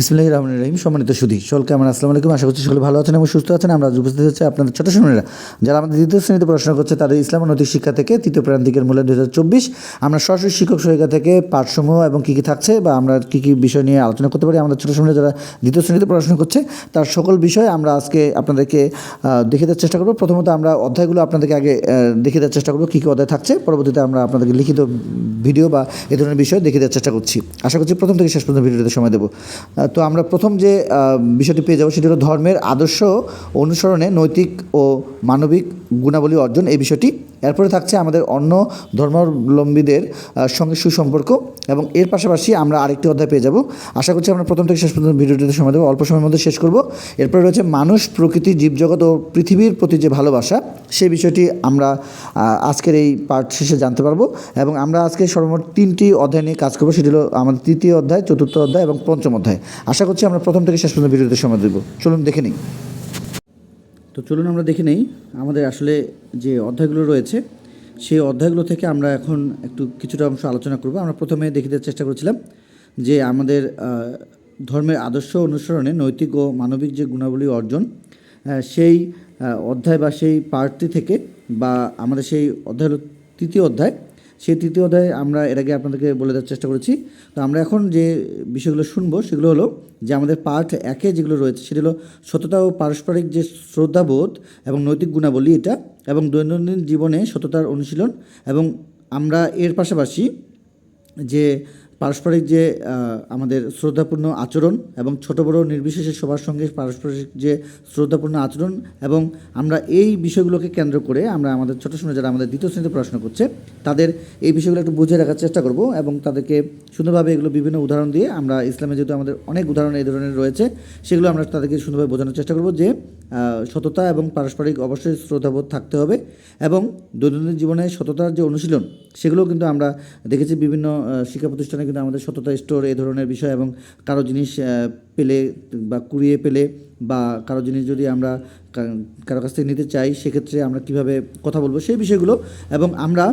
বিসমুল্লাহ রহমান রহিম, সম্মানিত সুধী। সকলকে আমার আসসালামু আলাইকুম। আশা করছি সকলে ভালো আছেন এবং সুস্থ আছেন। আমরা উপস্থিত হচ্ছে আপনাদের ছোট শুনেরা যারা আমাদের দ্বিতীয় শ্রেণীতে পড়াশোনা করছে, তাদের ইসলাম নৈতিক শিক্ষা থেকে তৃতীয় প্রান্তিকের মূল্য দু হাজার চব্বিশ। আমরা সরাসরি শিক্ষক সহায়িকা থেকে পাঠসমূহ এবং কী কী থাকছে বা আমরা কী কী বিষয় নিয়ে আলোচনা করতে পারি, আমাদের ছোটো শুনে যারা দ্বিতীয় শ্রেণীতে পড়াশোনা করছে, তার সকল বিষয় আমরা আজকে আপনাদেরকে দেখে দেওয়ার চেষ্টা করব। প্রথমত আমরা অধ্যায়গুলো আপনাদেরকে আগে দেখিয়ে দেওয়ার চেষ্টা করব, কী কী অধ্যায় থাকছে। পরবর্তীতে আমরা আপনাদেরকে লিখিত ভিডিও বা এ ধরনের বিষয় দেখে দেওয়ার চেষ্টা করছি। আশা করছি প্রথম থেকে শেষ পর্যন্ত ভিডিওতে সময় দেবো। তো আমরা প্রথম যে বিষয়টি পেয়ে যাব সেটি হলো ধর্মের আদর্শ অনুসরণে নৈতিক ও মানবিক গুণাবলী অর্জন এই বিষয়টি। এরপরে থাকছে আমাদের অন্য ধর্মাবলম্বীদের সঙ্গে সুসম্পর্ক এবং এর পাশাপাশি আমরা আরেকটি অধ্যায় পেয়ে যাব। আশা করছি আমরা প্রথম থেকে শেষ পর্যন্ত ভিডিওটিতে সময় দেবো। অল্প সময়ের মধ্যে শেষ করব। এরপরে রয়েছে মানুষ, প্রকৃতি, জীবজগৎ ও পৃথিবীর প্রতি যে ভালোবাসা, সেই বিষয়টি আমরা আজকের এই পার্ট শেষে জানতে পারব এবং আমরা আজকে সর্বমোট তিনটি অধ্যায় নিয়ে কাজ করব। সেটি হলো আমাদের তৃতীয় অধ্যায়, চতুর্থ অধ্যায় এবং পঞ্চম অধ্যায়। আশা করছি আমরা প্রথম থেকে শেষ পর্যন্ত ভিডিওতে সময় দেবো। চলুন দেখে নিই। তো চলুন আমরা দেখে নেই আমাদের আসলে যে অধ্যায়গুলো রয়েছে, সেই অধ্যায়গুলো থেকে আমরা এখন একটু কিছুটা অংশ আলোচনা করব। আমরা প্রথমে দেখে দেওয়ার চেষ্টা করেছিলাম যে আমাদের ধর্মের আদর্শ অনুসরণে নৈতিক ও মানবিক যে গুণাবলী অর্জন সেই অধ্যায় বা সেই পার্টটি থেকে বা আমাদের সেই অধ্যায় তৃতীয় অধ্যায় সেই তৃতীয় অধ্যায়ে আমরা এর আগে আপনাদেরকে বলে দেওয়ার চেষ্টা করেছি। তো আমরা এখন যে বিষয়গুলো শুনব সেগুলো হলো যে আমাদের পার্ট একে যেগুলো রয়েছে সেটি হলো সততা ও পারস্পরিক যে শ্রদ্ধাবোধ এবং নৈতিক গুণাবলী এটা এবং দৈনন্দিন জীবনে সততার অনুশীলন এবং আমরা এর পাশাপাশি যে পারস্পরিক যে আমাদের শ্রদ্ধাপূর্ণ আচরণ এবং ছোট বড় নির্বিশেষে সবার সঙ্গে পারস্পরিক যে শ্রদ্ধাপূর্ণ আচরণ এবং আমরা এই বিষয়গুলোকে কেন্দ্র করে আমরা আমাদের ছোটো সময় যারা আমাদের দ্বিতীয় শ্রেণীতে পড়াশোনা করছে, তাদের এই বিষয়গুলো একটু বুঝে রাখার চেষ্টা করব এবং তাদেরকে সুন্দরভাবে এগুলো বিভিন্ন উদাহরণ দিয়ে আমরা ইসলামে যেহেতু আমাদের অনেক উদাহরণ এই ধরনের রয়েছে, সেগুলো আমরা তাদেরকে সুন্দরভাবে বোঝানোর চেষ্টা করব যে সততা এবং পারস্পরিক অবশ্যই শ্রদ্ধাবোধ থাকতে হবে এবং দৈনন্দিন জীবনে সততার যে অনুশীলন সেগুলো কিন্তু আমরা দেখেছি বিভিন্ন শিক্ষা প্রতিষ্ঠানে কিন্তু আমাদের সততা স্টোর এই ধরনের বিষয় এবং কারও জিনিস পেলে বা কুড়িয়ে পেলে বা কারও জিনিস যদি আমরা কারও কাছ থেকে নিতে চাই, সেক্ষেত্রে আমরা কীভাবে কথা বলব সেই বিষয়গুলো এবং আমরা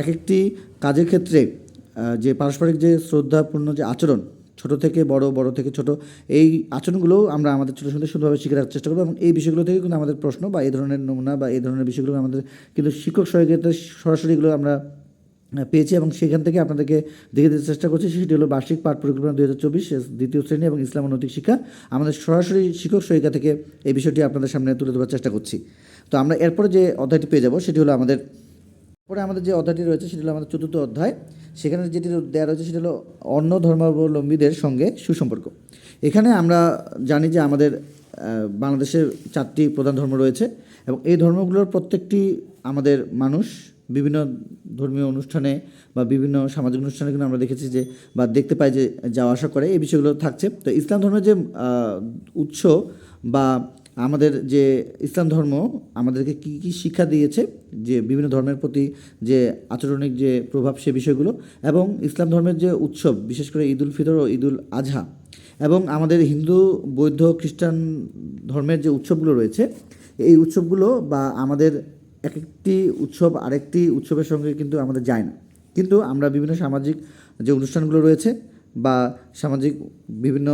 এক একটি কাজের ক্ষেত্রে যে পারস্পরিক যে শ্রদ্ধাপূর্ণ যে আচরণ, ছোট থেকে বড় বড় থেকে ছোট, এই আচরণগুলো আমরা আমাদের ছোটো ছোটো সুন্দরভাবে শিখে রাখার চেষ্টা করব এবং এই বিষয়গুলো থেকে কিন্তু আমাদের প্রশ্ন বা এই ধরনের নমুনা বা এই ধরনের বিষয়গুলো আমাদের কিন্তু শিক্ষক সহায়তা সরাসরিগুলো আমরা পেয়েছি এবং সেখান থেকে আপনাদেরকে দেখে দিতে চেষ্টা করছি। সেটি হলো বার্ষিক পাঠ পরিকল্পনা দুই হাজার চব্বিশ দ্বিতীয় শ্রেণি এবং ইসলাম ও নৈতিক শিক্ষা। আমাদের সরাসরি শিক্ষক সহায়িকা থেকে এই বিষয়টি আপনাদের সামনে তুলে ধরার চেষ্টা করছি। তো আমরা এরপরে যে অধ্যায়টি পেয়ে যাব, সেটি হলো আমাদের পরে আমাদের যে অধ্যায়টি রয়েছে, সেটি হলো আমাদের চতুর্থ অধ্যায়। সেখানে যেটি দেওয়া রয়েছে, সেটি হলো অন্য ধর্মাবলম্বীদের সঙ্গে সুসম্পর্ক। এখানে আমরা জানি যে আমাদের বাংলাদেশের চারটি প্রধান ধর্ম রয়েছে এবং এই ধর্মগুলোর প্রত্যেকটি আমাদের মানুষ বিভিন্ন ধর্মীয় অনুষ্ঠানে বা বিভিন্ন সামাজিক অনুষ্ঠানে কিন্তু আমরা দেখেছি যে বা দেখতে পাই যে যাওয়া আসা করে, এই বিষয়গুলো থাকছে। তো ইসলাম ধর্মের যে উৎস বা আমাদের যে ইসলাম ধর্ম, আমাদেরকে কী কী শিক্ষা দিয়েছে যে বিভিন্ন ধর্মের প্রতি যে আচরণিক যে প্রভাব সে বিষয়গুলো এবং ইসলাম ধর্মের যে উৎসব, বিশেষ করে ঈদ উল ফিতর ও ঈদ উল আজহা এবং আমাদের হিন্দু, বৌদ্ধ, খ্রিস্টান ধর্মের যে উৎসবগুলো রয়েছে, এই উৎসবগুলো বা আমাদের এক একটি উৎসব আরেকটি উৎসবের সঙ্গে কিন্তু আমাদের যায় না। কিন্তু আমরা বিভিন্ন সামাজিক যে অনুষ্ঠানগুলো রয়েছে বা সামাজিক বিভিন্ন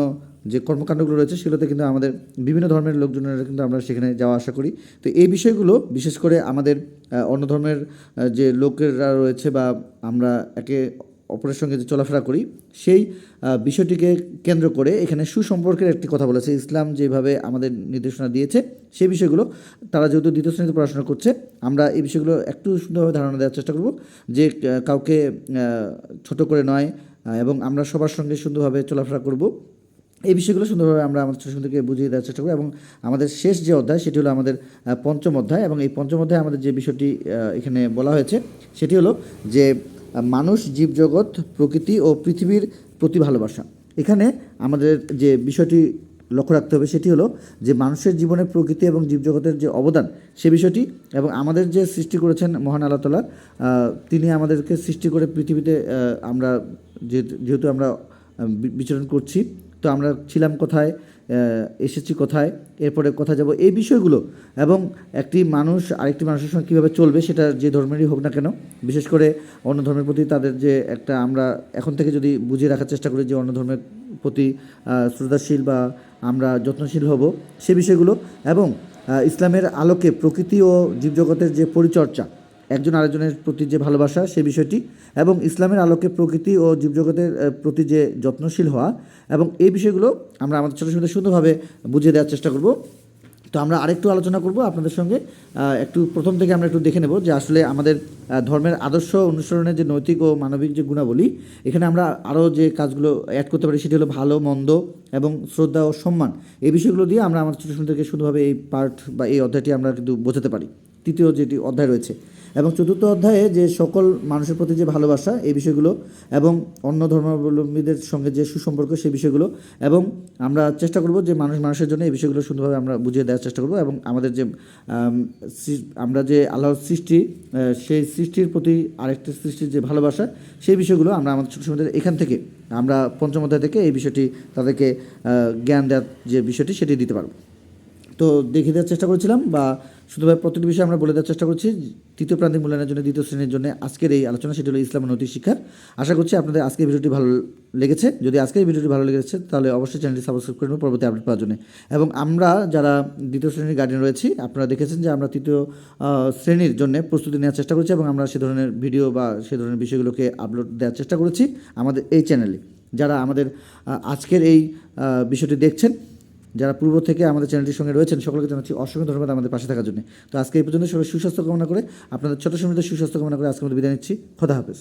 যে কর্মকাণ্ডগুলো রয়েছে, সেগুলোতে কিন্তু আমাদের বিভিন্ন ধর্মের লোকজনেরা কিন্তু আমরা সেখানে যাওয়া আসা করি। তো এই বিষয়গুলো, বিশেষ করে আমাদের অন্য ধর্মের যে লোকেরা রয়েছে বা আমরা একে অপরের সঙ্গে যে চলাফেরা করি, সেই বিষয়টিকে কেন্দ্র করে এখানে সুসম্পর্কের একটি কথা বলেছে। ইসলাম যেভাবে আমাদের নির্দেশনা দিয়েছে, সেই বিষয়গুলো তারা যেহেতু দ্বিতীয় শ্রেণীতে পড়াশোনা করছে, আমরা এই বিষয়গুলো একটু সুন্দরভাবে ধারণা দেওয়ার চেষ্টা করব যে কাউকে ছোট করে নয় এবং আমরা সবার সঙ্গে সুন্দরভাবে চলাফেরা করব। এই বিষয়গুলো সুন্দরভাবে আমরা আমাদের ছোটো বুঝিয়ে দেওয়ার চেষ্টা করব এবং আমাদের শেষ যে অধ্যায়, সেটি হলো আমাদের পঞ্চম অধ্যায় এবং এই পঞ্চম অধ্যায় আমাদের যে বিষয়টি এখানে বলা হয়েছে, সেটি হলো যে মানুষ, জীবজগৎ, প্রকৃতি ও পৃথিবীর প্রতি ভালোবাসা। এখানে আমাদের যে বিষয়টি লক্ষ্য রাখতে হবে সেটি হলো যে মানুষের জীবনে প্রকৃতি এবং জীবজগতের যে অবদান, সে বিষয়টি এবং আমাদের যে সৃষ্টি করেছেন মহান আল্লাহ তালা তিনি আমাদেরকে সৃষ্টি করে পৃথিবীতে আমরা যেহেতু আমরা বিচরণ করছি, তো আমরা ছিলাম কোথায়? এসেছি কোথায়, এরপরে কোথায় যাব, এই বিষয়গুলো এবং একটি মানুষ, আরেকটি মানুষের সঙ্গে কীভাবে চলবে সেটা যে ধর্মেরই হোক না কেন, বিশেষ করে অন্য ধর্মের প্রতি তাদের যে একটা আমরা এখন থেকে যদি বুঝিয়ে রাখার চেষ্টা করি যে অন্য ধর্মের প্রতি শ্রদ্ধাশীল বা আমরা যত্নশীল হব, সে বিষয়গুলো এবং ইসলামের আলোকে প্রকৃতি ও জীবজগতের যে পরিচর্যা একজন আরেকজনের প্রতি যে ভালোবাসা, সেই বিষয়টি, এবং ইসলামের আলোকে প্রকৃতি ও জীবজগতের প্রতি যে যত্নশীল হওয়া, এবং এই বিষয়গুলো আমরা আমাদের ছোটো ছোটো সুন্দরভাবে বুঝিয়ে দেওয়ার চেষ্টা করব। তো আমরা আরেকটু আলোচনা করব আপনাদের সঙ্গে। একটু প্রথম থেকে আমরা একটু দেখে নেব যে আসলে আমাদের ধর্মের আদর্শ অনুসরণের যে নৈতিক ও মানবিক যে গুণাবলী, এখানে আমরা আরও যে কাজগুলো অ্যাড করতে পারি সেটি হলো ভালো, মন্দ এবং শ্রদ্ধা ও সম্মান। এই বিষয়গুলো দিয়ে আমরা আমাদের ছোটো ছোটোদেরকে শুধুভাবে এই পার্ট বা এই অধ্যায়টি আমরা কিন্তু বোঝাতে পারি। তৃতীয় যেটি অধ্যায় রয়েছে এবং চতুর্থ অধ্যায়ে যে সকল মানুষের প্রতি যে ভালোবাসা, এই বিষয়গুলো এবং অন্য ধর্মাবলম্বীদের সঙ্গে যে সুসম্পর্ক, সেই বিষয়গুলো এবং আমরা চেষ্টা করব যে মানুষ মানুষের জন্য এই বিষয়গুলো সুন্দরভাবে আমরা বুঝিয়ে দেওয়ার চেষ্টা করব এবং আমাদের যে আমরা যে আল্লাহর সৃষ্টি সেই সৃষ্টির প্রতি আরেকটি সৃষ্টির যে ভালোবাসা, সেই বিষয়গুলো আমরা আমাদের ছোটো সময় এখান থেকে আমরা পঞ্চম অধ্যায় থেকে এই বিষয়টি তাদেরকে জ্ঞান দেওয়ার যে বিষয়টি সেটি দিতে পারব। তো দেখিয়ে দেওয়ার চেষ্টা করেছিলাম বা শুধুভাবে প্রতিটি বিষয়ে আমরা বলে দেওয়ার চেষ্টা করছি, তৃতীয় প্রান্তিক মূল্যায়নের জন্য দ্বিতীয় শ্রেণির জন্য আজকের এই আলোচনা, সেটি হলো ইসলাম নৈতিক শিক্ষার। আশা করছি আপনাদের আজকের ভিডিওটি ভালো লেগেছে। যদি আজকের ভিডিওটি ভালো লেগেছে, তাহলে অবশ্যই চ্যানেলটি সাবস্ক্রাইব করে পরবর্তী আপডেট পাওয়ার জন্য। এবং আমরা যারা দ্বিতীয় শ্রেণির গার্ডিয়ান রয়েছি, আপনারা দেখেছেন যে আমরা তৃতীয় শ্রেণির জন্য প্রস্তুতি নেওয়ার চেষ্টা করছি এবং আমরা সে ধরনের ভিডিও বা সে ধরনের বিষয়গুলোকে আপলোড দেওয়ার চেষ্টা করেছি আমাদের এই চ্যানেলে যারা আমাদের আজকের এই বিষয়টি দেখছেন যারা পূর্ব থেকে আমাদের চ্যানেলটির সঙ্গে রয়েছেন, সকলকে জানাচ্ছি অসংখ্য ধন্যবাদ আমাদের পাশে থাকার জন্য। তো আজকে এই পর্যন্ত সবাই সুস্বাস্থ্য কামনা করে, আপনাদের ছোট সময় সুস্বাস্থ্য কামনা করে আজকে আমাদের বিদায় নিচ্ছি। খোদা হাফেজ।